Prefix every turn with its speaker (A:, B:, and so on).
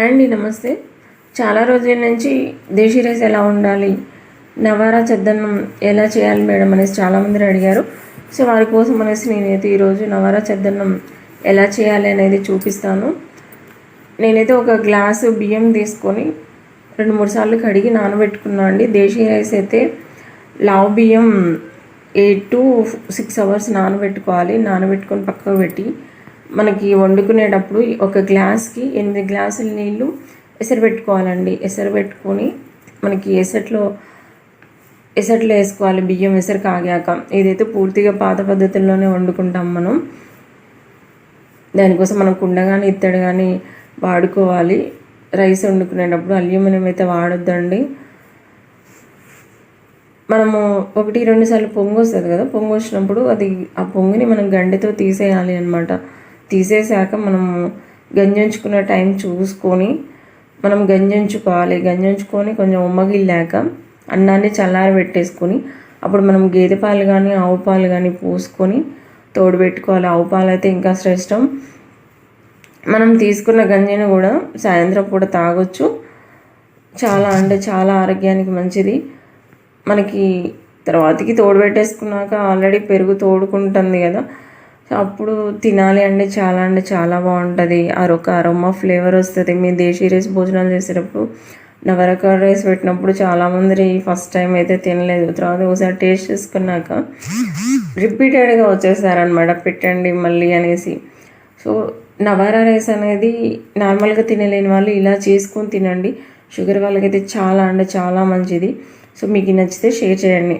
A: అండి నమస్తే. చాలా రోజుల నుంచి దేశీ రైస్ ఎలా ఉండాలి నవారా చద్దన్నం ఎలా చేయాలి మేడం అనేసి చాలామంది అడిగారు. సో వారి కోసం అనేసి నేనైతే ఈరోజు నవారా చద్దన్నం ఎలా చేయాలి అనేది చూపిస్తాను. నేనైతే ఒక గ్లాసు బియ్యం తీసుకొని రెండు మూడు సార్లు కడిగి నానబెట్టుకున్నాను అండి. దేశీ రైస్ అయితే లావ్ బియ్యం ఎయిట్ టు సిక్స్ అవర్స్ నానబెట్టుకోవాలి. నానబెట్టుకొని పక్కకు పెట్టి మనకి వండుకునేటప్పుడు ఒక గ్లాస్కి ఎనిమిది గ్లాసుల నీళ్ళు ఎసరు పెట్టుకోవాలండి. ఎసరు పెట్టుకొని మనకి ఎసట్లో ఎసట్లో వేసుకోవాలి. బియ్యం ఎసరు కాగాక. ఇదైతే పూర్తిగా పాత పద్ధతుల్లోనే వండుకుంటాం మనం దానికోసం మనం కుండ కానీ ఇత్తడి కానీ వాడుకోవాలి. రైస్ వండుకునేటప్పుడు అల్యూమినియం అయితే వాడొద్దండి. మనము ఒకటి రెండు సార్లు పొంగు వస్తుంది కదా? పొంగు వచ్చినప్పుడు అది ఆ పొంగుని మనం గండితో తీసేయాలి అనమాట తీసేసాక మనము గంజంచుకునే టైం చూసుకొని మనం గంజంచుకోవాలి. గంజంచుకొని కొంచెం ఉమ్మగిల్లాక అన్నాన్ని చల్లారి పెట్టేసుకొని అప్పుడు మనం గేదె పాలు కానీ ఆవు పాలు కానీ పోసుకొని తోడు పెట్టుకోవాలి. ఆవు పాలు అయితే ఇంకా శ్రేష్టం. మనం తీసుకున్న గంజిని కూడా సాయంత్రం పూట తాగొచ్చు. చాలా అంటే చాలా ఆరోగ్యానికి మంచిది. మనకి తర్వాతకి తోడు పెట్టేసుకున్నాక ఆల్రెడీ పెరుగు తోడుకుంటుంది కదా. అప్పుడు తినాలి అంటే చాలా అంటే చాలా బాగుంటుంది. అరొక అరోమా ఫ్లేవర్ వస్తుంది. మీ దేశీ రైస్ భోజనాలు చేసేటప్పుడు నవరక రైస్ పెట్టినప్పుడు చాలామంది ఫస్ట్ టైం అయితే తినలేదు. తర్వాత ఒకసారి టేస్ట్ చేసుకున్నాక రిపీటెడ్గా వచ్చేసారనమాట పెట్టండి మళ్ళీ అనేసి. సో నవారా రైస్ అనేది నార్మల్గా తినలేని వాళ్ళు ఇలా చేసుకొని తినండి. షుగర్ వాళ్ళకైతే చాలా అంటే చాలా మంచిది. సో మీకు నచ్చితే షేర్ చేయండి.